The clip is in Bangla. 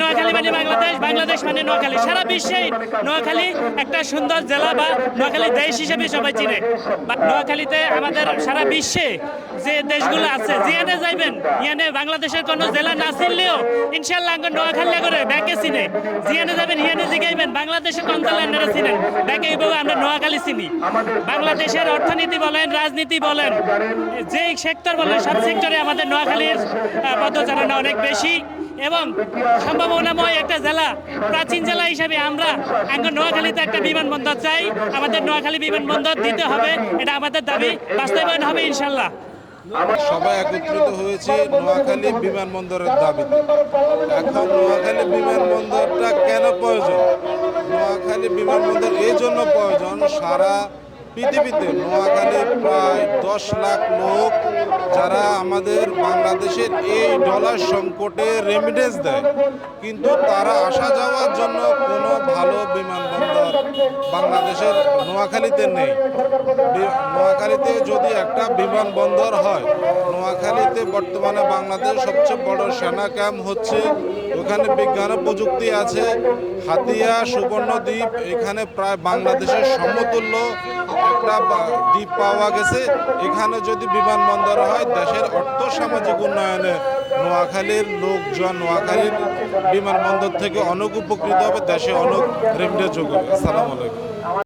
নোয়াখালী মানে বাংলাদেশ বাংলাদেশ মানে নোয়াখালী। সারা বিশ্বেই নোয়াখালী একটা সুন্দর জেলা বা নোয়াখালী দেশ হিসেবে সবাই চিনে। নোয়াখালীতে আমাদের সারা বিশ্বে যে দেশগুলো আছে জিয়ানে যাইবেন ইয়ানে বাংলাদেশের কোনো জেলা না চিনলেও ইনশাল্লাহ নোয়াখালী করে ব্যাকে চিনে। জিয়ানে যাবেন ইয়ানে জিগাইবেন, বাংলাদেশের কোন জেলা আপনারা চিনেন? ব্যাকে আমরা নোয়াখালী চিনি। বাংলাদেশের অর্থনীতি বলেন, রাজনীতি বলেন, যে সেক্টর বলেন, সব সেক্টরে আমাদের নোয়াখালীর পদচারণা অনেক বেশি। এবং সম্ভাবনাময় একটা জেলা, প্রাচীন জেলা হিসাবে আমরা আঙ্গ নোয়াখালীতে একটা বিমানবন্দর চাই। আমাদের নোয়াখালী বিমানবন্দর দিতে হবে, এটা আমাদের দাবি, বাস্তবায়ন হবে ইনশাল্লাহ। সবাই একত্রিত হয়েছে নোয়াখালী বিমানবন্দরের দাবিতে। এখন নোয়াখালী বিমানবন্দরটা কেন প্রয়োজন? নোয়াখালী বিমানবন্দর এই জন্য প্রয়োজন, সারা পৃথিবীতে নোয়াখালী প্রায় দশ লাখ লোক যারা আমাদের বাংলাদেশের এই ডলার সংকটে রেমিডেন্স দেয়। কিন্তু তারা আসা যাওয়ার জন্য কোনো ভালো বিমানবন্দর বাংলাদেশের নোয়াখালীতে নেই। নোয়াখালীতে যদি একটা বিমানবন্দর হয়, নোয়াখালীতে বর্তমানে বাংলাদেশ সবচেয়ে বড় সেনা ক্যাম্প হচ্ছে, ওখানে বিজ্ঞান প্রযুক্তি আছে, হাতিয়া, সুবর্ণদ্বীপ, এখানে প্রায় বাংলাদেশের সমতুল্য একটা দ্বীপ পাওয়া গেছে। এখানে যদি বিমানবন্দর হয়, দেশের অর্থ সামাজিক উন্নয়নে নোয়াখালীর লোকজন নোয়াখালীর বিমানবন্দর থেকে অনেক উপকৃত হবে, দেশে অনেক রেমডেজ হবে আসসালামু আলাইকুম।